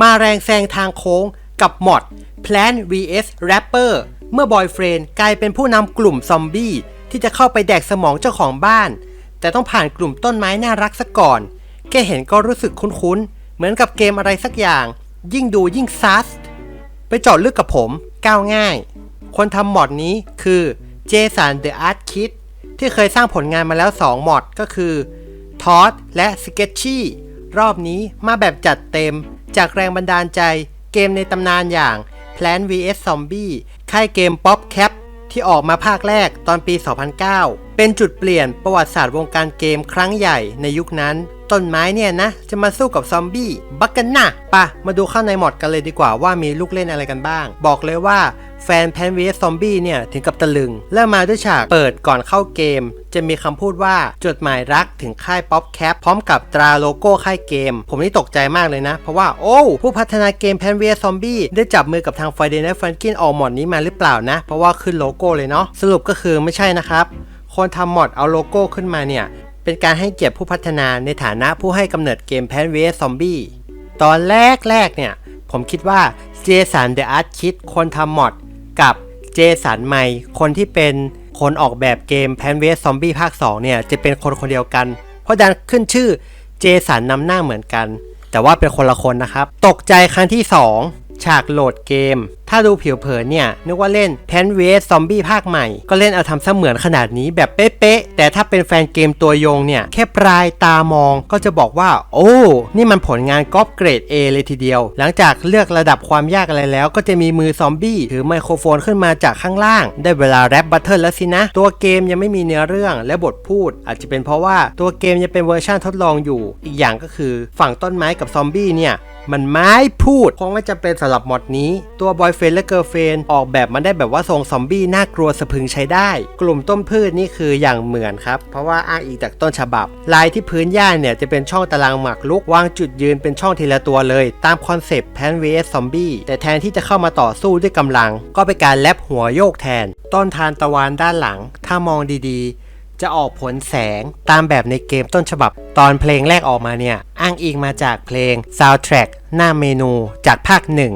มาแรงแซงทางโค้งกับมอด Plant vs Rapper เมื่อบอยเฟรนกลายเป็นผู้นำกลุ่มซอมบี้ที่จะเข้าไปแดกสมองเจ้าของบ้าน แต่ต้องผ่านกลุ่มต้นไม้น่ารักซะก่อน แค่เห็นก็รู้สึกคุ้นๆ เหมือนกับเกมอะไรสักอย่าง ยิ่งดูยิ่งซัส ไปจาะลึกกับผมก้าวง่าย คนทำมอดนี้คือเจสันเดอะอาร์ตคิดที่เคยสร้างผลงานมาแล้ว 2 มอดก็คือทอ d และ Sketchy รอบนี้มาแบบจัดเต็ม จากแรงบันดาลใจเกมในตำนานอย่าง Plant vs Zombie ค่ายเกม Pop Cap ที่ออกมาภาคแรกตอนปี 2009 เป็นจุดเปลี่ยนประวัติศาสตร์วงการเกมครั้งใหญ่ในยุคนั้น ต้นไม้เนี่ยนะ จะมาสู้กับซอมบี้ บักกันนะปะ มาดูข้างในมอดกันเลยดีกว่าว่ามีลูกเล่นอะไรกันบ้าง บอกเลยว่า แฟนแพนเวีซอมบี้เนี่ยถึงกับตะลึงเริ่มมาด้วยฉากเปิดก่อนเข้าเกม จะมีคำพูดว่าจดหมายรักถึงค่ายป๊อปแคปพร้อมกับตราโลโก้ค่ายเกม ผมนี่ตกใจมากเลยนะ เพราะว่าโอ้ผู้พัฒนาเกมแพนเวีซอมบี้ได้จับมือกับทางไฟเดนและฟันกินออกมอดนี้มาหรือเปล่านะ เพราะว่าขึ้นโลโก้เลยเนาะสรุปก็คือไม่ใช่นะครับคนทำมอดเอาโลโก้ขึ้นมาเนี่ยเป็นการให้เกียรติผู้พัฒนาในฐานะผู้ให้กำเนิดเกมแพนเวสซอมบี้ตอนแรกแรกๆเนี่ยผมคิดว่าเจสันเดอะอาร์ตคิดคนทำมอด กับเจสันไมคนที่เป็นคนออกแบบเกมแพนเวสซอมบี้ภาค 2 เนี่ย จะเป็นคนคนเดียวกัน เพราะดันขึ้นชื่อเจสันนำหน้าเหมือนกัน แต่ว่าเป็นคนละคนนะครับ ตกใจครั้งที่ 2 ฉากโหลดเกม ถ้าดูผิวเผินเนี่ย นึกว่าเล่น p พนเวสซอมบี้ภาคใหม่ ก็เล่นเอาทำเสมือนขนาดนี้แบบเป๊ะๆ แต่ถ้าเป็นแฟนเกมตัวยงเนี่ย แค่ปลายตามองก็จะบอกว่า โอ้ นี่มันผลงานก๊อปเกรด A เลยทีเดียว หลังจากเลือกระดับความยากอะไรแล้ว ก็จะมีมือซอมบี้ถือไมโครโฟนขึ้นมาจากข้างล่าง ได้เวลาแรปบัตเทิลแล้วสินะ ตัวเกมยังไม่มีเนื้อเรื่องและบทพูด อาจจะเป็นเพราะว่าตัวเกมยังเป็นเวอร์ชันทดลองอยู่ อีกอย่างก็คือฝั่งต้นไม้กับซอมบี้เนี่ยมันไม่พูดคงไม่จำเป็นสำหรับมอดนี้ตัวบอยเฟนและเกิร์ลเฟนออกแบบมาได้แบบว่าทรงซอมบี้น่ากลัวสะพึงใช้ได้ กลุ่มต้นพืชนี่คืออย่างเหมือนครับ เพราะว่าอ้างอิงจากต้นฉบับ ลายที่พื้นหญ้าเนี่ยจะเป็นช่องตารางหมากรุกวางจุดยืนเป็นช่องทีละตัวเลย ตามคอนเซปต์แพนเวสซอมบี้แต่แทนที่จะเข้ามาต่อสู้ด้วยกำลัง ก็เป็นการแลบหัวโยกแทน ต้นทานตะวันด้านหลัง ถ้ามองดีๆ จะออกผลแสงตามแบบในเกมต้นฉบับ ตอนเพลงแรกออกมาเนี่ย อ้างอิงมาจากเพลง Soundtrack หน้าเมนูจากภาคหนึ่ง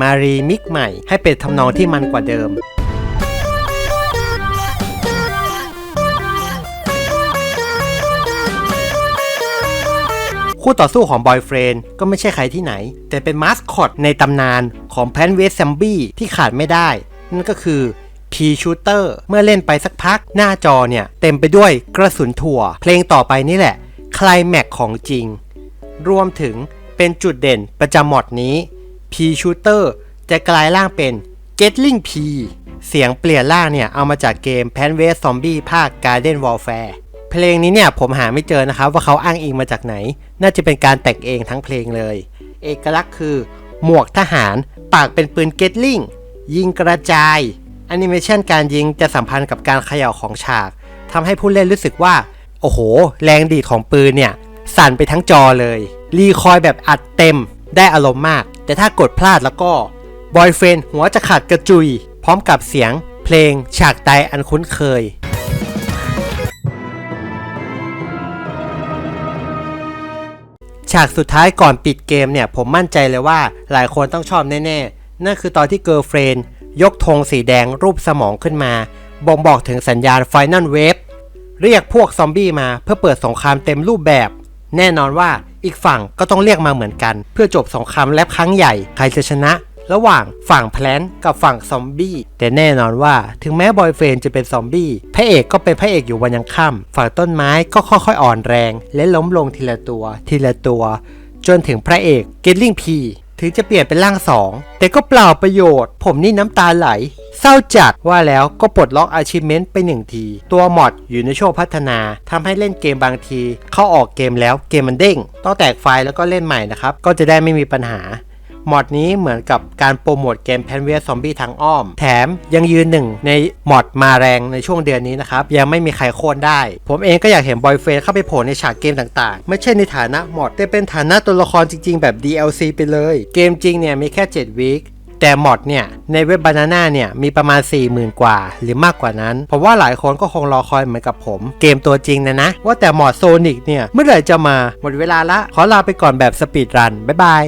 มารีมิกใหม่ ให้เป็นทำนองที่มันกว่าเดิม คู่ต่อสู้ของบอยเฟรนก็ไม่ใช่ใครที่ไหน แต่เป็นมาสคอตในตำนานของแพนเวสซัมบี้ที่ขาดไม่ได้ นั่นก็คือ P Shooter เมื่อเล่นไปสักพักหน้าจอเนี่ย เต็มไปด้วยกระสุนถั่ว เพลงต่อไปนี่แหละคลายแม็กของจริง รวมถึงเป็นจุดเด่นประจำมอดนี้ P Shooter จะกลายร่างเป็น Gatling P เสียงเปลี่ยนร่างเนี่ย เอามาจากเกม p a n w a s Zombie ภาค Garden Warfare เพลงนี้เนี่ยผมหาไม่เจอนะครับว่าเขาอ้างอิงมาจากไหน น่าจะเป็นการแต่งเองทั้งเพลงเลย เอกลักษณ์คือ หมวกทหาร ปากเป็นปืนเกตลิงยิงกระจายแอนิเมชันการยิงจะสัมพันธ์กับการเขย่าของฉากทำให้ผู้เล่นรู้สึกว่า โอ้โห แรงดีดของปืนเนี่ย สั่นไปทั้งจอเลย รีคอยแบบอัดเต็มได้อารมณ์มากแต่ถ้ากดพลาดแล้วก็บอยเฟรนหัวจะขาดกระจุย พร้อมกับเสียงเพลงฉากตายอันคุ้นเคยฉากสุดท้ายก่อนปิดเกมเนี่ย ผมมั่นใจเลยว่าหลายคนต้องชอบแน่ๆ นั่นคือตอนที่เกิร์ลเฟรนยกธงสีแดงรูปสมองขึ้นมา บ่งบอกถึงสัญญาณไฟน a ลเวฟเรียกพวกซอมบี้มาเพื่อเปิดสงครามเต็มรูปแบบ แน่นอนว่า อีกฝั่งก็ต้องเรียกมาเหมือนกัน เพื่อจบสงครามแลบครั้งใหญ่ใครจะชนะ ระหว่างฝั่งแพลนกับฝั่งซอมบี้แต่แน่นอนว่าถึงแม้บอยเฟรนจะเป็นซอมบี้พระเอกก็เป็นพระเอกอยู่วันยังค่ำฝั่งต้นไม้ก็ค่อยๆอ่อนแรง และล้มลงทีละตัว ทีละตัว จนถึงพระเอกเกตลิงพีถึงจะเปลี่ยนเป็นร่างสองแต่ก็เปล่าประโยชน์ ผมนี่น้ำตาไหล เศร้าจัดว่าแล้วก็ปลดล็อกอาชีพเมนต์ไปหนึ่งที ตัวมอดอยู่ในช่วงพัฒนาทำให้เล่นเกมบางที เข้าออกเกมแล้วเกมมันเด้ง ต้องแตกไฟล์แล้วก็เล่นใหม่นะครับ ก็จะได้ไม่มีปัญหามอดนี้เหมือนกับการโปรโมทเกมแพนเวียซอมบี้ทางอ้อม แถมยังยืนหนึ่งในมอดมาแรงในช่วงเดือนนี้นะครับ ยังไม่มีใครโค่นได้ ผมเองก็อยากเห็นบอยเฟรนเข้าไปโผล่ในฉากเกมต่างๆ ไม่ใช่ในฐานะมอดแต่เป็นฐานะตัวละครจริงๆ แบบ DLC ไปเลย เกมจริงเนี่ยมีแค่ 7วีค แต่มอดเนี่ย ในเว็บบานาน่าเนี่ย มีประมาณ 40,000 กว่า หรือมากกว่านั้น ผมว่าหลายคนก็คงรอคอยเหมือนกับผม เกมตัวจริงนะนะ ว่าแต่มอดโซนิกเนี่ย เมื่อไหร่จะมา หมดเวลาละ ขอลาไปก่อนแบบสปีดรัน บ๊ายบาย